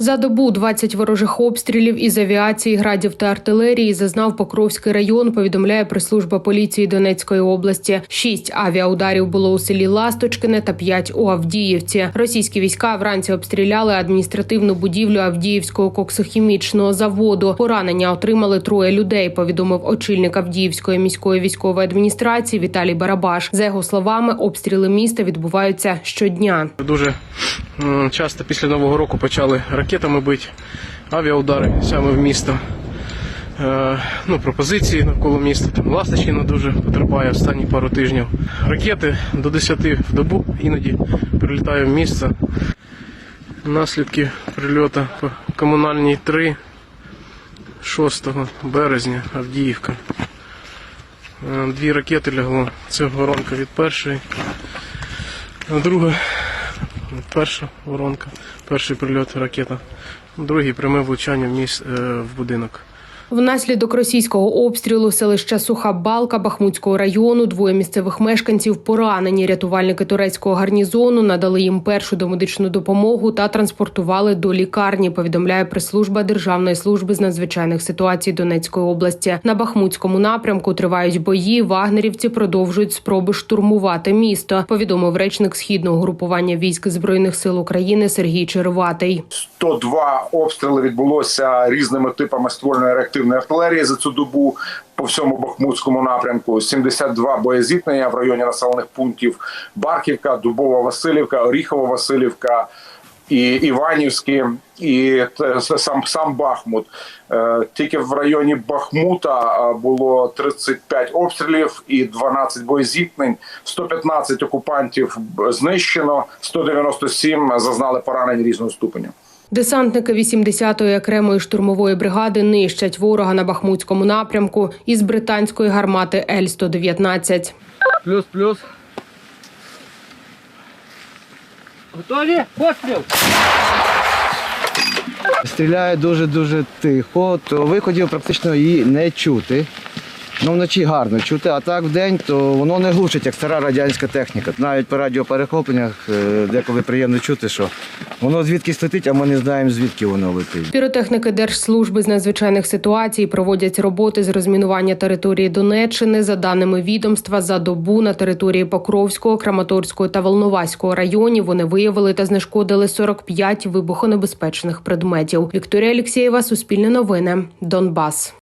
За добу 20 ворожих обстрілів із авіації, градів та артилерії зазнав Покровський район. Повідомляє прес-служба поліції Донецької області. Шість авіаударів було у селі Ласточкине та п'ять у Авдіївці. Російські війська вранці обстріляли адміністративну будівлю Авдіївського коксохімічного заводу. Поранення отримали троє людей. Повідомив очільник Авдіївської міської військової адміністрації Віталій Барабаш. За його словами, обстріли міста відбуваються щодня. Дуже часто після Нового року почали ракетами бити, авіаудари саме в місто. Е, ну, пропозиції навколо міста. Там Ласточкіна дуже потерпає останні пару тижнів. Ракети до 10 в добу іноді прилітає в місто. Наслідки прильоту по комунальній 3 6 березня Авдіївка. Е, Дві ракети лягло. Це воронка від першої. А друга перша воронка, перший прильот ракета, другий пряме влучання в міс е, в будинок. Внаслідок російського обстрілу селища Суха Балка Бахмутського району двоє місцевих мешканців поранені. Рятувальники турецького гарнізону надали їм першу домедичну допомогу та транспортували до лікарні. Повідомляє прес-служба Державної служби з надзвичайних ситуацій Донецької області. На Бахмутському напрямку тривають бої. Вагнерівці продовжують спроби штурмувати місто. Повідомив речник східного групування військ збройних сил України Сергій Черватий. 102 обстріли відбулося різними типами ствольної реактивної артилерії за цю добу по всьому Бахмутському напрямку. 72 боєзіткнення в районі населених пунктів Барківка, Дубова Васильівка, Оріхова Васильівка. І Іванівські, і сам сам Бахмут. Е, Тільки в районі Бахмута було 35 обстрілів і 12 боєзіткнень. 115 окупантів знищено, 197 зазнали поранень різного ступеня. Десантники 80-ї окремої штурмової бригади нищать ворога на Бахмутському напрямку із британської гармати Л-119. Плюс, плюс. Готові? Постріл! Стріляє дуже-дуже тихо, то виходів практично її не чути. Ну, вночі гарно чути, а так вдень, то воно не глушить, як стара радянська техніка. Навіть по радіоперехопленнях е, деколи приємно чути, що воно звідкись летить, а ми не знаємо, звідки воно летить. Піротехніки Держслужби з надзвичайних ситуацій проводять роботи з розмінування території Донеччини. За даними відомства, за добу на території Покровського, Краматорського та Волноваського районів вони виявили та знешкодили 45 вибухонебезпечних предметів. Вікторія Алєксєєва, Суспільне новини, Донбас.